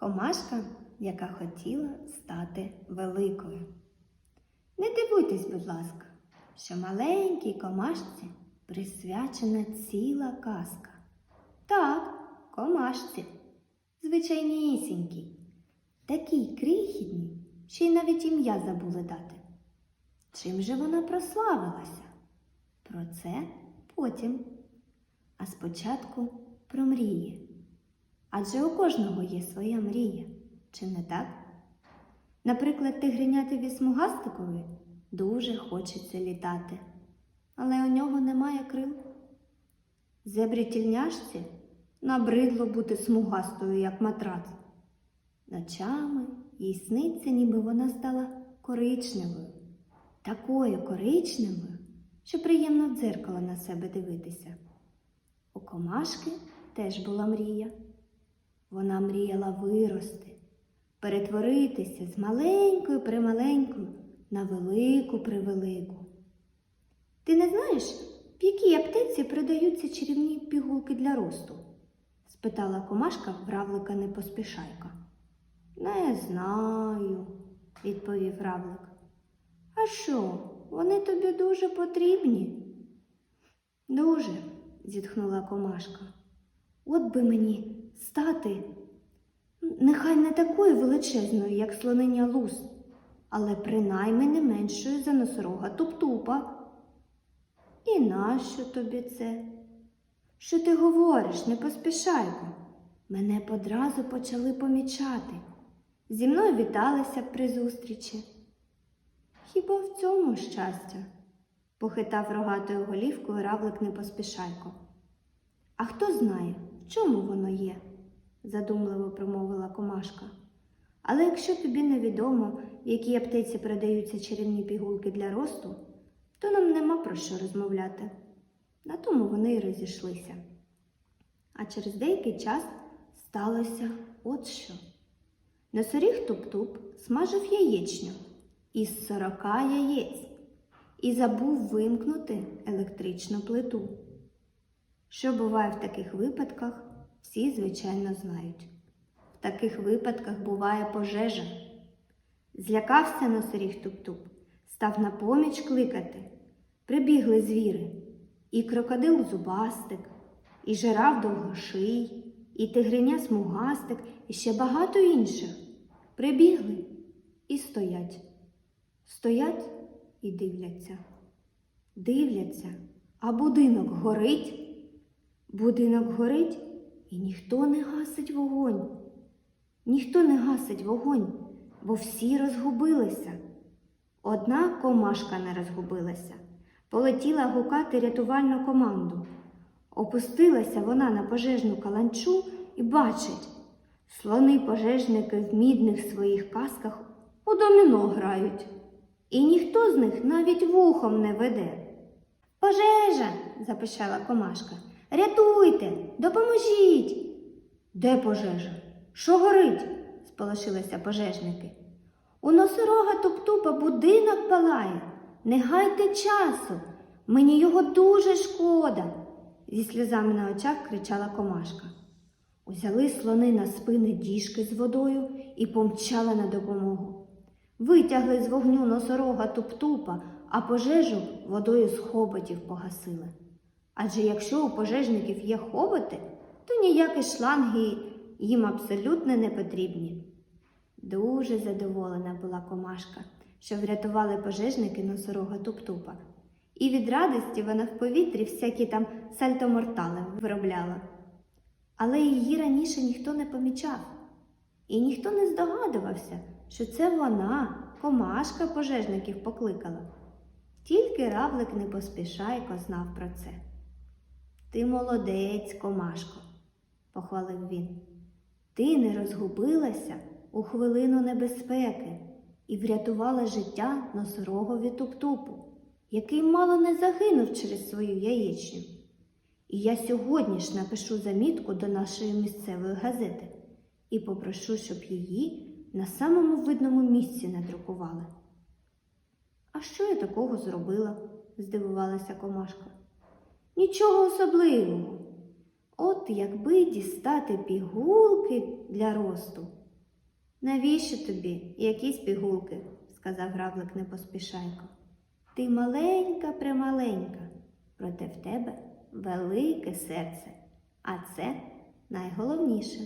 Комашка, яка хотіла стати великою. Не дивуйтесь, будь ласка, що маленькій комашці присвячена ціла казка. Так, комашці, звичайнісінькій, такій крихітній, що й навіть ім'я забули дати. Чим же вона прославилася? Про це потім. А спочатку про мрії. Адже у кожного є своя мрія, чи не так? Наприклад, тигренятові смугастикові дуже хочеться літати, але у нього немає крил. Зебрі тільняшці набридло бути смугастою, як матрац. Ночами їй сниться, ніби вона стала коричневою, такою коричневою, що приємно в дзеркало на себе дивитися. У комашки теж була мрія. Вона мріяла вирости, перетворитися з маленькою прималенькою на велику превелику. Ти не знаєш, в якій аптеці продаються чарівні пігулки для росту? спитала комашка вравлика непоспішайка. Не знаю, відповів равлик. А що, вони тобі дуже потрібні? Дуже, зітхнула комашка. От би мені стати, нехай не такою величезною, як слониня лус, але принаймні не меншою за носорога туп-тупа. І нащо тобі це? Що ти говориш, не поспішайко? Мене одразу почали помічати. Зі мною віталися при зустрічі. Хіба в цьому щастя? похитав рогатою голівкою равлик непоспішайко. А хто знає, чому воно є? задумливо промовила комашка. Але якщо тобі невідомо, в якій аптеці продаються чарівні пігулки для росту, то нам нема про що розмовляти. На тому вони й розійшлися. А через деякий час сталося от що. Носоріг туп-туп смажив яєчню із сорока яєць і забув вимкнути електричну плиту. Що буває в таких випадках, всі, звичайно, знають. В таких випадках буває пожежа. Злякався носоріг туп-туп, став на поміч кликати. Прибігли звіри, і крокодил зубастик, і жираф довгоший, і тигриня смугастик, і ще багато інших. Прибігли і стоять. Стоять і дивляться. Дивляться, а будинок горить. Будинок горить, і ніхто не гасить вогонь. Ніхто не гасить вогонь, бо всі розгубилися. Одна комашка не розгубилася, полетіла гукати рятувальну команду. Опустилася вона на пожежну каланчу і бачить, слони пожежники в мідних своїх касках у доміно грають, і ніхто з них навіть вухом не веде. Пожежа, запищала комашка. Рятуйте, допоможіть. Де пожежа? Що горить? сполошилися пожежники. У носорога туп-тупа будинок палає. Не гайте часу, мені його дуже шкода, зі сльозами на очах кричала комашка. Узяли слони на спини діжки з водою і помчали на допомогу. Витягли з вогню носорога туп-тупа, а пожежу водою з хоботів погасили. Адже якщо у пожежників є хоботи, то ніякі шланги їм абсолютно не потрібні. Дуже задоволена була комашка, що врятували пожежники носорога туп-тупа. І від радості вона в повітрі всякі там сальтомортали виробляла. Але її раніше ніхто не помічав, і ніхто не здогадувався, що це вона, комашка пожежників покликала. Тільки равлик не поспішайко знав про це. Ти молодець, комашко, похвалив він. Ти не розгубилася у хвилину небезпеки і врятувала життя носорогові туп-тупу, який мало не загинув через свою яєчню. І я сьогодні ж напишу замітку до нашої місцевої газети і попрошу, щоб її на самому видному місці надрукували. А що я такого зробила? здивувалася комашка. Нічого особливого. От якби дістати пігулки для росту, Навіщо тобі якісь пігулки? сказав гравлик непоспішайко. Ти маленька прималенька, проте в тебе велике серце, а це найголовніше.